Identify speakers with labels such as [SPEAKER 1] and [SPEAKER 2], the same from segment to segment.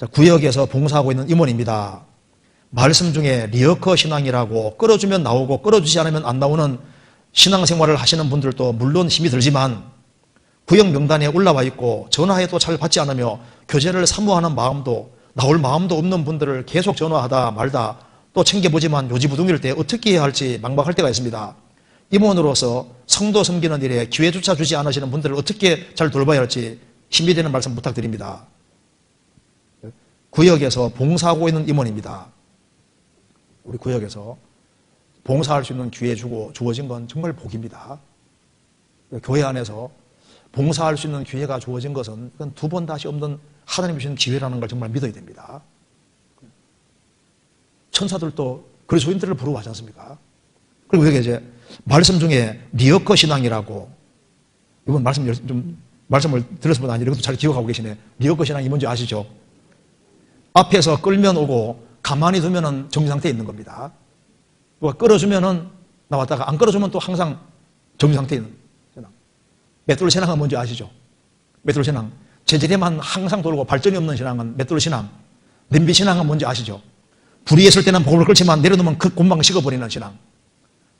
[SPEAKER 1] 자, 구역에서 봉사하고 있는 임원입니다. 말씀 중에 리어커 신앙이라고 끌어주면 나오고 끌어주지 않으면 안 나오는 신앙생활을 하시는 분들도 물론 힘이 들지만 구역 명단에 올라와 있고 전화해도 잘 받지 않으며 교제를 사모하는 마음도 나올 마음도 없는 분들을 계속 전화하다 말다 또 챙겨보지만 요지부동일 때 어떻게 해야 할지 막막할 때가 있습니다. 임원으로서 성도 섬기는 일에 기회조차 주지 않으시는 분들을 어떻게 잘 돌봐야 할지 힘이 되는 말씀 부탁드립니다. 구역에서 봉사하고 있는 임원입니다. 우리 구역에서 봉사할 수 있는 기회 주고 주어진 건 정말 복입니다. 교회 안에서 봉사할 수 있는 기회가 주어진 것은 두 번 다시 없는 하나님 주신 기회라는 걸 정말 믿어야 됩니다. 천사들도 그리스도인들을 부르고 하지 않습니까? 그리고 여기 이제 말씀 중에 리어커 신앙이라고 이번 말씀 열- 좀 말씀을 들었을 분 아니 이것도 잘 기억하고 계시네. 리어커 신앙이 뭔지 아시죠? 앞에서 끌면 오고 가만히 두면은 정지 상태에 있는 겁니다. 누가 끌어주면은 나왔다가 안 끌어주면 또 항상 정지 상태에 있는 신앙. 맷돌 신앙은 뭔지 아시죠? 맷돌 신앙. 제자리만 항상 돌고 발전이 없는 신앙은 맷돌 신앙. 냄비 신앙은 뭔지 아시죠? 불이 있을 때는 복을 끓지만 내려놓으면 그 금방 식어버리는 신앙.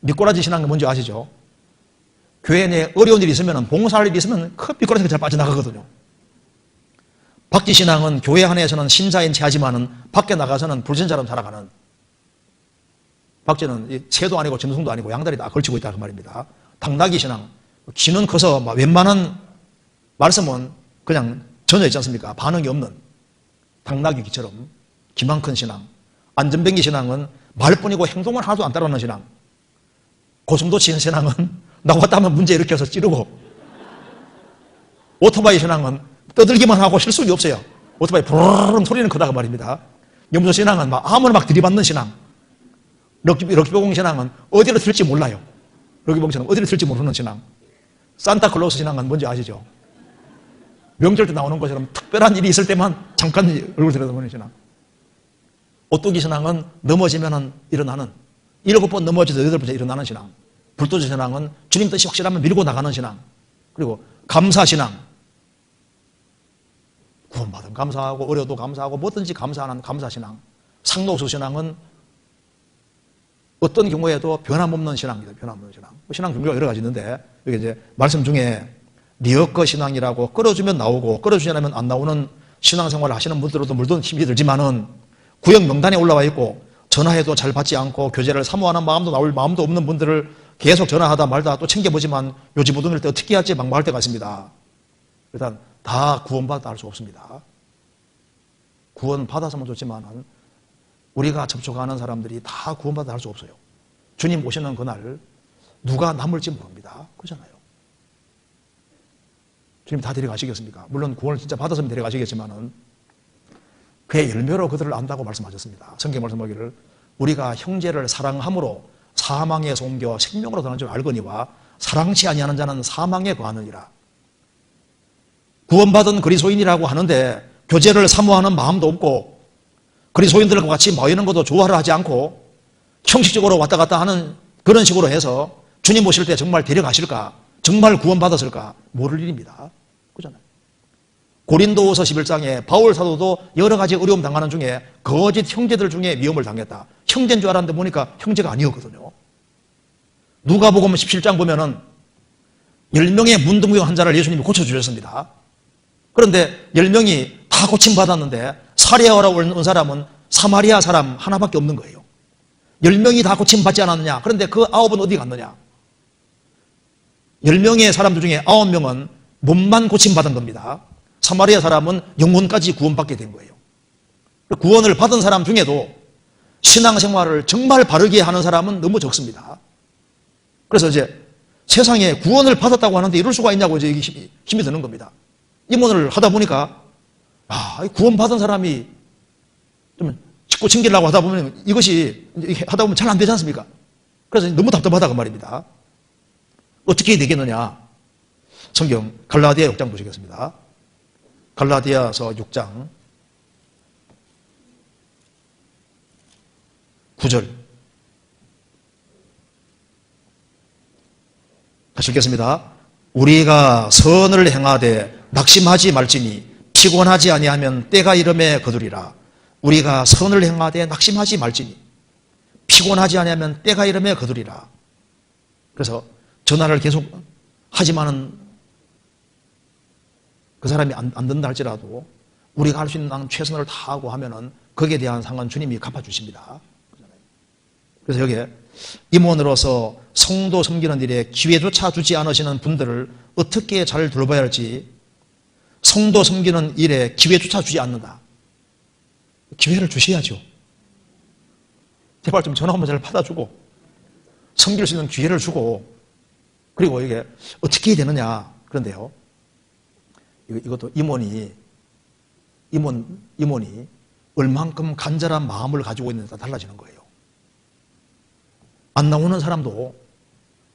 [SPEAKER 1] 미꾸라지 신앙은 뭔지 아시죠? 교회 내에 어려운 일이 있으면 봉사할 일이 있으면 큰 미꾸라지가 잘 빠져나가거든요. 박지 신앙은 교회 안에서는 신자인 체하지만은 밖에 나가서는 불신자로 살아가는 박지는 이 새도 아니고 짐승도 아니고 양다리 다 걸치고 있다 그 말입니다. 당나귀 신앙 귀는 커서 막 웬만한 말씀은 그냥 전혀 있지 않습니까? 반응이 없는 당나귀 귀처럼 기만큰 신앙. 안전뱅기 신앙은 말뿐이고 행동을 하나도 안 따르는 신앙. 고성도 치는 신앙은 나왔다 하면 문제 일으켜서 찌르고 오토바이 신앙은 떠들기만 하고 실속이 없어요. 오토바이 부르릉 소리는 크다가 말입니다. 염소 신앙은 막 아무나 막 들이받는 신앙. 럭키, 럭키보공 신앙은 어디로 들지 몰라요. 럭키보공 신앙 어디로 들지 모르는 신앙. 산타클로스 신앙은 뭔지 아시죠? 명절 때 나오는 것처럼 특별한 일이 있을 때만 잠깐 얼굴 들여다보는 신앙. 오뚜기 신앙은 넘어지면 일어나는 일곱 번 넘어져서 여덟 번째 일어나는 신앙. 불도저 신앙은 주님 뜻이 확실하면 밀고 나가는 신앙. 그리고 감사 신앙. 구원받으면 감사하고 어려도 감사하고 뭐든지 감사하는 감사 신앙. 상노수 신앙은 어떤 경우에도 변함없는 신앙입니다. 변함없는 신앙. 뭐 신앙 종류가 여러 가지 있는데 여기 이제 말씀 중에 리어커 신앙이라고 끌어주면 나오고 끌어주지 않으면 안 나오는 신앙생활을 하시는 분들로도 물론 힘이 들지만은 구역 명단에 올라와 있고 전화해도 잘 받지 않고 교제를 사모하는 마음도 나올 마음도 없는 분들을 계속 전화하다 말다 또 챙겨보지만 요지 부동일 때 어떻게 할지 막막할 때가 있습니다. 일단 다 구원받아 할수 없습니다. 구원 받았으면 좋지만은 우리가 접촉하는 사람들이 다 구원받아 할 수 없어요. 주님 오시는 그날 누가 남을지 모릅니다. 그렇잖아요. 주님 다 데려가시겠습니까? 물론 구원을 진짜 받았으면 데려가시겠지만은 그의 열매로 그들을 안다고 말씀하셨습니다. 성경 말씀하기를 우리가 형제를 사랑함으로 사망에서 옮겨 생명으로 더는 줄 알거니와 사랑치 아니하는 자는 사망에 거하느니라. 구원받은 그리스도인이라고 하는데 교제를 사모하는 마음도 없고 그리스도인들과 같이 모이는 것도 좋아를 하지 않고 형식적으로 왔다 갔다 하는 그런 식으로 해서 주님 오실 때 정말 데려가실까? 정말 구원받았을까? 모를 일입니다. 고린도후서 11장에 바울 사도도 여러 가지 어려움 당하는 중에 거짓 형제들 중에 위험을 당했다. 형제인 줄 알았는데 보니까 형제가 아니었거든요. 누가복음 17장 보면은 10명의 문둥병 환자를 예수님이 고쳐 주셨습니다. 그런데 10명이 다 고침받았는데 사리아라고 온 사람은 사마리아 사람 하나밖에 없는 거예요. 10명이 다 고침받지 않았느냐? 그런데 그 아홉은 어디 갔느냐? 10명의 사람들 중에 9명은 몸만 고침받은 겁니다. 사마리아 사람은 영혼까지 구원받게 된 거예요. 구원을 받은 사람 중에도 신앙생활을 정말 바르게 하는 사람은 너무 적습니다. 그래서 이제 세상에 구원을 받았다고 하는데 이럴 수가 있냐고 이제 힘이 드는 겁니다. 임원을 하다 보니까 아, 구원받은 사람이 좀 짓고 챙기려고 하다 보면 이것이 하다 보면 잘 안 되지 않습니까? 그래서 너무 답답하다고 말입니다. 어떻게 되겠느냐? 성경 갈라디아 6장 보시겠습니다. 갈라디아서 6장 9절 다시 읽겠습니다. 우리가 선을 행하되 낙심하지 말지니 피곤하지 아니하면 때가 이름에 거두리라. 우리가 선을 행하되 낙심하지 말지니 피곤하지 아니하면 때가 이름에 거두리라. 그래서 전화를 계속 하지만은 그 사람이 안, 안 된다 할지라도 우리가 할 수 있는 한 최선을 다하고 하면은 거기에 대한 상관 주님이 갚아주십니다. 그래서 여기에 임원으로서 성도 섬기는 일에 기회조차 주지 않으시는 분들을 어떻게 잘 돌봐야 할지 성도 섬기는 일에 기회조차 주지 않는다. 기회를 주셔야죠. 제발 좀 전화 한번 잘 받아주고 섬길 수 있는 기회를 주고 그리고 이게 어떻게 되느냐 그런데요. 이것도 임원이 임원 임원이 얼만큼 간절한 마음을 가지고 있는지 달라지는 거예요. 안 나오는 사람도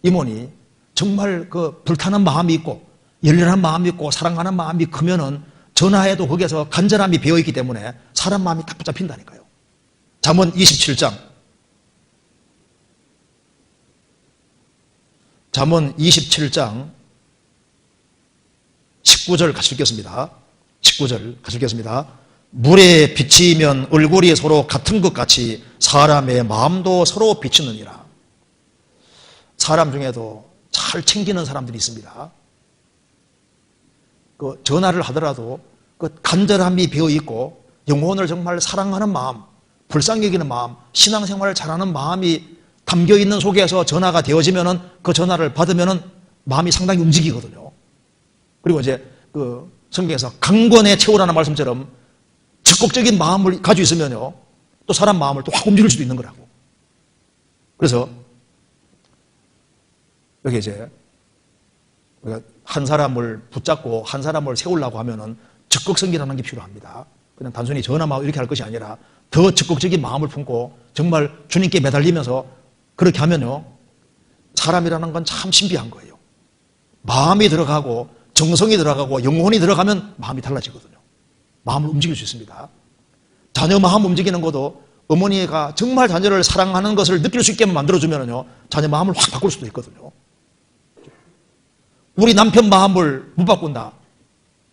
[SPEAKER 1] 임원이 정말 그 불타는 마음이 있고 열렬한 마음이 있고 사랑하는 마음이 크면은 전화해도 거기에서 간절함이 배어 있기 때문에 사람 마음이 딱 붙잡힌다니까요. 잠언 27장 잠언 27장 19절 같이 읽겠습니다. 19절 같이 읽겠습니다. 물에 비치면 얼굴이 서로 같은 것 같이 사람의 마음도 서로 비치느니라. 사람 중에도 잘 챙기는 사람들이 있습니다. 그 전화를 하더라도 그 간절함이 배어 있고 영혼을 정말 사랑하는 마음, 불쌍히 여기는 마음, 신앙생활을 잘하는 마음이 담겨 있는 속에서 전화가 되어지면은 그 전화를 받으면은 마음이 상당히 움직이거든요. 그리고 이제 그 성경에서 강권의 채우라는 말씀처럼 적극적인 마음을 가지고 있으면요. 또 사람 마음을 또 확 움직일 수도 있는 거라고. 그래서 여기 이제 우리가 한 사람을 붙잡고 한 사람을 세우려고 하면은 적극성기라는 게 필요합니다. 그냥 단순히 전화만 이렇게 할 것이 아니라 더 적극적인 마음을 품고 정말 주님께 매달리면서 그렇게 하면요. 사람이라는 건 참 신비한 거예요. 마음이 들어가고 정성이 들어가고 영혼이 들어가면 마음이 달라지거든요. 마음을 움직일 수 있습니다. 자녀 마음 움직이는 것도 어머니가 정말 자녀를 사랑하는 것을 느낄 수 있게 만들어주면요. 자녀 마음을 확 바꿀 수도 있거든요. 우리 남편 마음을 못 바꾼다.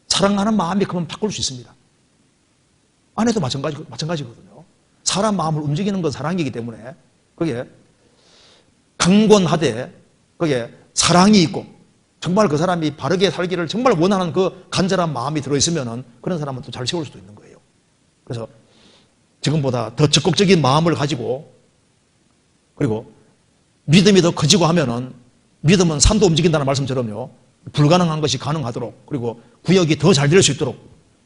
[SPEAKER 1] 사랑하는 마음이 그러면 바꿀 수 있습니다. 아내도 마찬가지, 마찬가지거든요. 사람 마음을 움직이는 건 사랑이기 때문에 그게 강권하되 그게 사랑이 있고 정말 그 사람이 바르게 살기를 정말 원하는 그 간절한 마음이 들어있으면 그런 사람은 또 잘 세울 수도 있는 거예요. 그래서 지금보다 더 적극적인 마음을 가지고 그리고 믿음이 더 커지고 하면은 믿음은 산도 움직인다는 말씀처럼요. 불가능한 것이 가능하도록 그리고 구역이 더 잘 될 수 있도록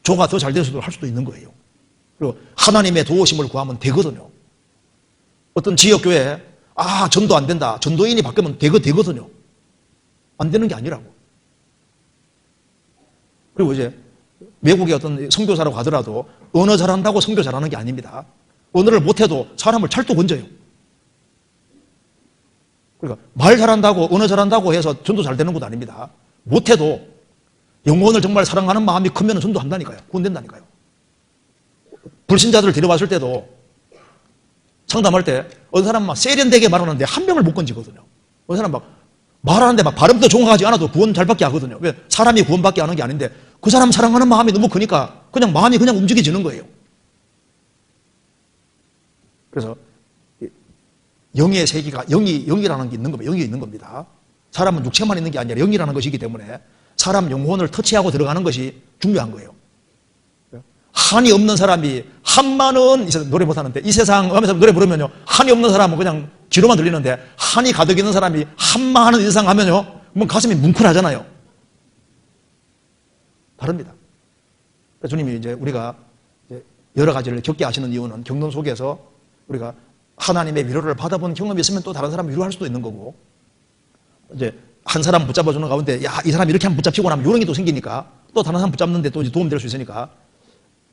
[SPEAKER 1] 조가 더 잘 될 수 있도록 할 수도 있는 거예요. 그리고 하나님의 도우심을 구하면 되거든요. 어떤 지역교회 아 전도 안 된다. 전도인이 바뀌면 되거 되거든요. 안 되는 게 아니라고. 그리고 이제 외국의 어떤 선교사라고 하더라도 언어 잘한다고 선교 잘하는 게 아닙니다. 언어를 못해도 사람을 찰도 건져요. 그러니까 말 잘한다고 언어 잘한다고 해서 전도 잘 되는 것도 아닙니다. 못해도 영혼을 정말 사랑하는 마음이 크면 전도한다니까요. 구원된다니까요. 불신자들을 데려왔을 때도 상담할 때 어느 사람 막 세련되게 말하는데 한 명을 못 건지거든요. 어느 사람 막 말하는데 막 발음도 정확하지 않아도 구원 잘 받게 하거든요. 왜? 사람이 구원받게 하는 게 아닌데 그 사람 사랑하는 마음이 너무 크니까 그냥 마음이 그냥 움직여지는 거예요. 그래서 영의 세계가 영이 영이라는 게 있는 겁니다. 영이 있는 겁니다. 사람은 육체만 있는 게 아니라 영이라는 것이기 때문에 사람 영혼을 터치하고 들어가는 것이 중요한 거예요. 한이 없는 사람이 한만은 노래 못하는데 이 세상 하면서 노래 부르면요 한이 없는 사람은 그냥 귀로만 들리는데 한이 가득 있는 사람이 한만은 이상 하면요 뭐 가슴이 뭉클하잖아요. 다릅니다. 그래서 주님이 이제 우리가 여러 가지를 겪게 하시는 이유는 경론 속에서 우리가 하나님의 위로를 받아본 경험이 있으면 또 다른 사람 위로할 수도 있는 거고 이제 한 사람 붙잡아주는 가운데 야 이 사람 이렇게 한번 붙잡히고 나면 요령이 또 생기니까 또 다른 사람 붙잡는데 또 도움될 수 있으니까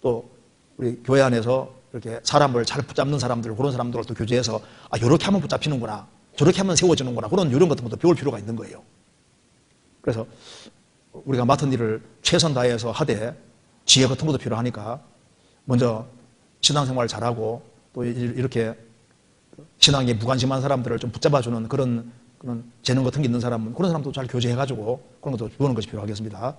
[SPEAKER 1] 또 우리 교회 안에서 이렇게 사람을 잘 붙잡는 사람들 그런 사람들을 또 교제해서 아 요렇게 하면 붙잡히는구나 저렇게 하면 세워지는구나 그런 요령 같은 것도 배울 필요가 있는 거예요. 그래서 우리가 맡은 일을 최선 다해서 하되 지혜 같은 것도 필요하니까 먼저 신앙생활 잘하고 또 이렇게 신앙에 무관심한 사람들을 좀 붙잡아주는 그런 그런 재능 같은 게 있는 사람은 그런 사람도 잘 교제해가지고 그런 것도 배우는 것이 필요하겠습니다.